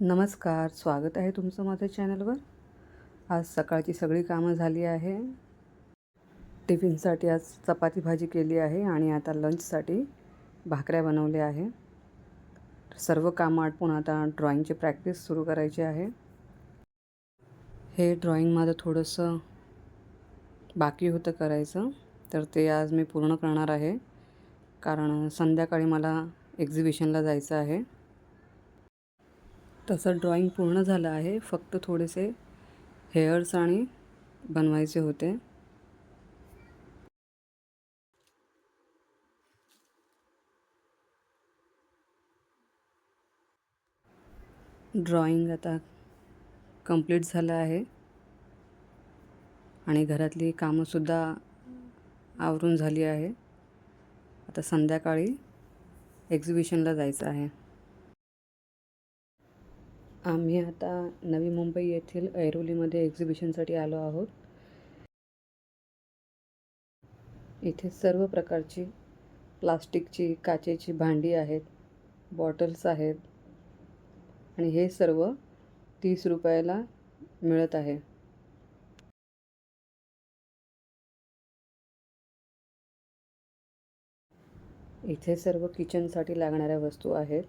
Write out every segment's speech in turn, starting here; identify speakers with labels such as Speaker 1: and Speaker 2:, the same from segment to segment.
Speaker 1: नमस्कार स्वागत आहे तुमचं माझ्या चॅनलवर. आज सकाळची सगळी कामं झाली आहे. टिफिनसाठी आज चपाती भाजी केली आहे आणि आता लंचसाठी भाकऱ्या बनवल्या आहे. सर्व कामं आटपून आता ड्रॉईंगची प्रॅक्टिस सुरू करायची आहे. हे ड्रॉईंग माझं थोडंसं बाकी होतं करायचं तर ते आज मी पूर्ण करणार आहे. कारण संध्याकाळी मला एक्झिबिशनला जायचं आहे. तसं ड्रॉइंग पूर्ण झालं आहे. फक्त थोडेसे हेअर्स आणि बनवायचे होते. ड्रॉइंग आता कंप्लीट झालं आहे. आणि घरातली कामंसुद्धा आवरून झाली आहे. आता संध्याकाळी एक्झिबिशनला जायचं आहे. आम्ही आता नवी मुंबई येथील ऐरोलीमध्ये एक्झिबिशनसाठी आलो आहोत. इथे सर्व प्रकारची प्लास्टिकची काचेची भांडी आहेत बॉटल्स आहेत आणि हे सर्व तीस रुपयाला मिळत आहे. इथे सर्व किचनसाठी लागणाऱ्या वस्तू आहेत.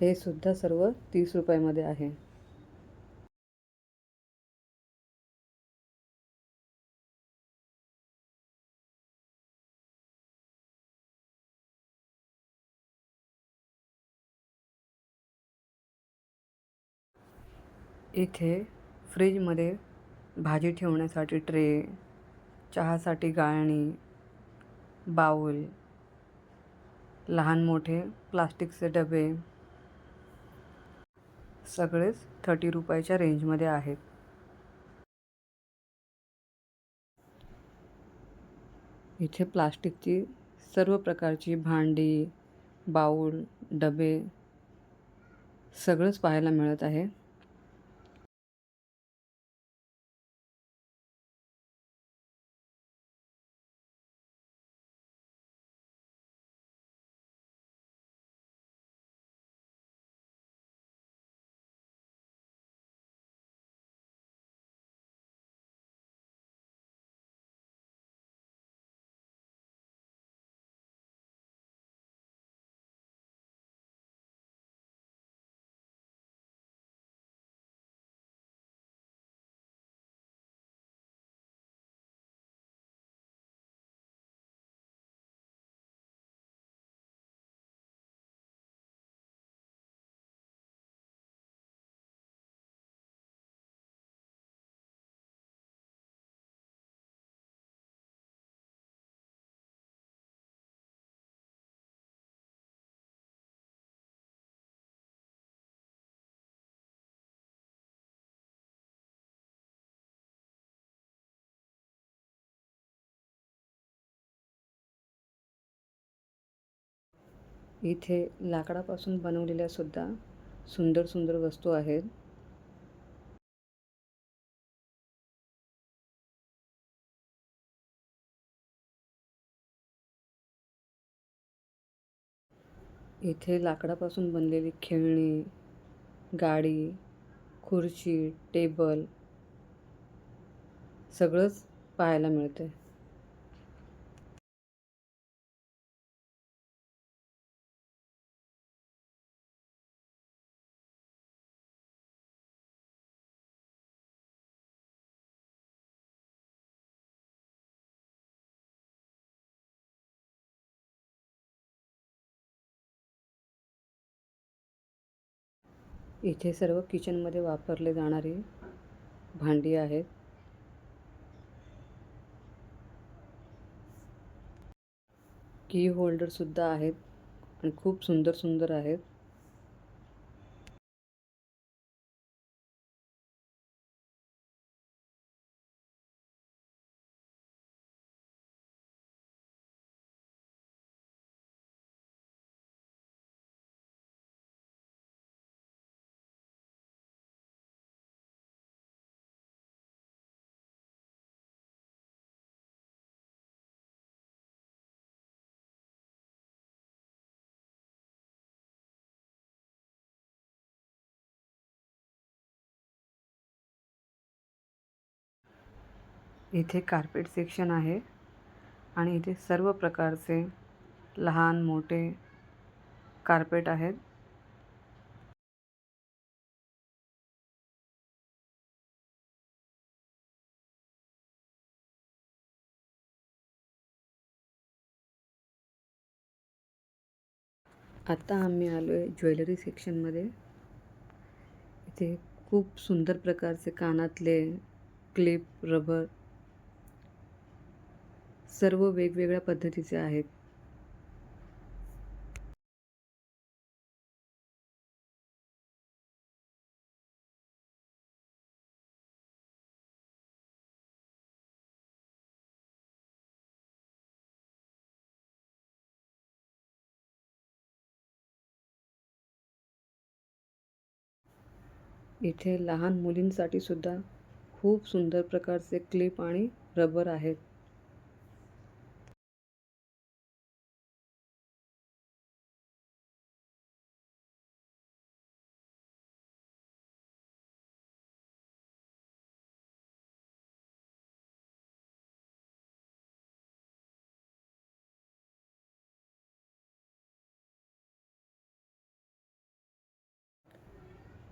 Speaker 1: हे सुद्धा सर्व तीस रुपयामध्ये आहे. इथे फ्रीजमध्ये भाजी ठेवण्यासाठी ट्रे चहासाठी गाळणी बाऊल लहान मोठे प्लास्टिकचे डबे सगळेच थर्टी रुपयाच्या रेंजमध्ये आहेत. इथे प्लास्टिकची सर्व प्रकारची भांडी बाऊल डबे सगळंच पाहायला मिळत आहे. इथे लाकडापासून बनवलेल्या सुद्धा सुंदर सुंदर वस्तू आहेत. इथे लाकडापासून बनलेली खेळणी गाडी खुर्ची टेबल सगळंच पाहायला मिळते इथे सर्व किचनमध्ये वापरले जाणारी भांडी आहेत. की होल्डरसुद्धा आहेत आणि खूप सुंदर सुंदर आहेत. इथे कार्पेट सेक्शन आहे. आणि इथे सर्व प्रकारचे लहान मोठे कार्पेट आहेत. आता आम्ही आलो आहे ज्वेलरी सेक्शनमध्ये इथे खूप सुंदर प्रकारचे कानातले क्लिप रबर सर्व वेगवेगळ्या पद्धतीचे आहेत. इथे लहान मुलींसाठी सुद्धा खूप सुंदर प्रकारचे क्लिप आणि रबर आहेत.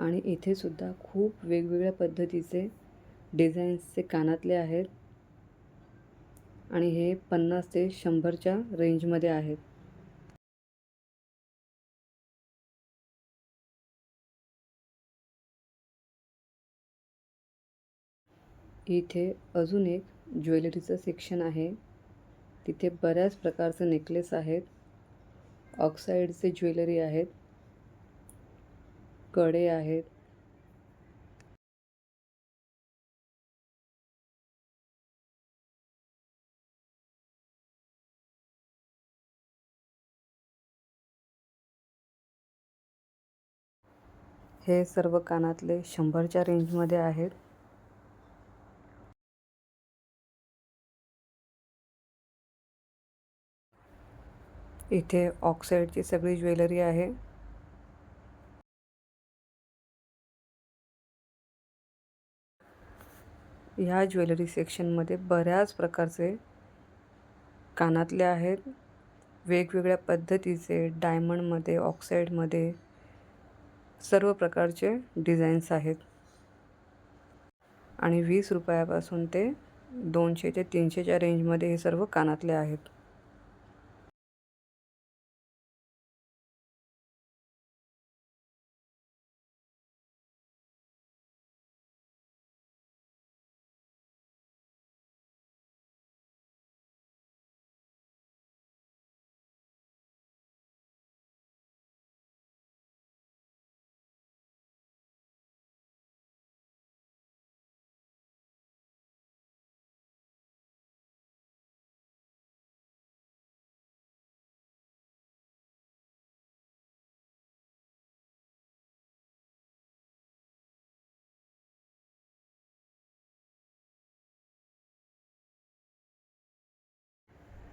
Speaker 1: आणि इथे सुद्धा खूप वेगवेगळ्या पद्धतीचे डिझाईन्सचे कानातले आहेत. आणि हे पन्नास ते शंभरच्या रेंजमध्ये आहेत. इथे अजून एक ज्वेलरीचं सेक्शन आहे. तिथे बऱ्याच प्रकारचे नेकलेस आहेत. ऑक्साईडचे ज्वेलरी आहेत. कडे आहेत. हे सर्व कानातले शंभरच्या रेंजमध्ये आहेत. इथे ऑक्साईडची सगळी ज्वेलरी आहे. ह्या ज्वेलरी सेक्शनमध्ये बऱ्याच प्रकारचे कानातले आहेत. वेगवेगळ्या पद्धतीचे डायमंडमध्ये ऑक्साईडमध्ये सर्व प्रकारचे डिझाईन्स आहेत. आणि वीस रुपयापासून ते दोनशे ते तीनशेच्या रेंजमध्ये हे सर्व कानातले आहेत.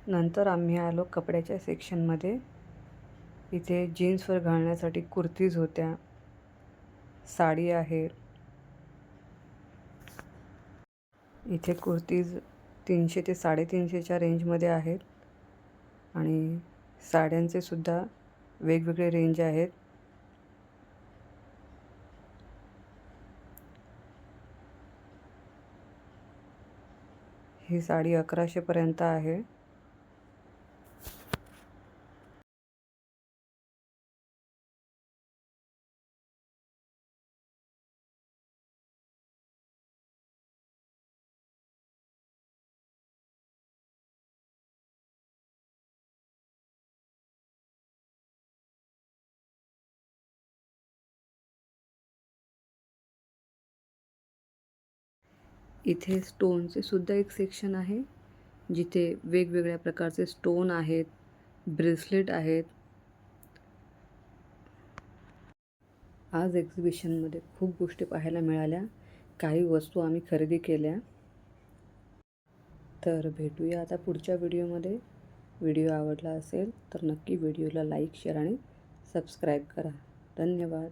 Speaker 1: नंतर आम्ही आलो कपड्याच्या सेक्शनमध्ये. इथे जीन्सवर घालण्यासाठी कुर्तीज होत्या. साडी आहे. इथे कुर्तीज तीनशे ते साडेतीनशेच्या रेंजमध्ये आहेत. आणि साड्यांचे सुद्धा वेगवेगळे रेंज आहेत. ही साडी अकराशेपर्यंत आहे. इथे स्टोनचे सुद्धा एक सेक्शन आहे जिथे वेगवेगळ्या प्रकारचे स्टोन आहेत ब्रेसलेट आहेत. आज एक्झिबिशनमध्ये खूप गोष्टी पाहायला मिळाल्या काही वस्तू आम्ही खरेदी केल्या. तर भेटूया आता पुढच्या व्हिडिओमध्ये व्हिडिओ आवडला असेल तर नक्की व्हिडिओला लाईक शेअर आणि सबस्क्राईब करा. धन्यवाद.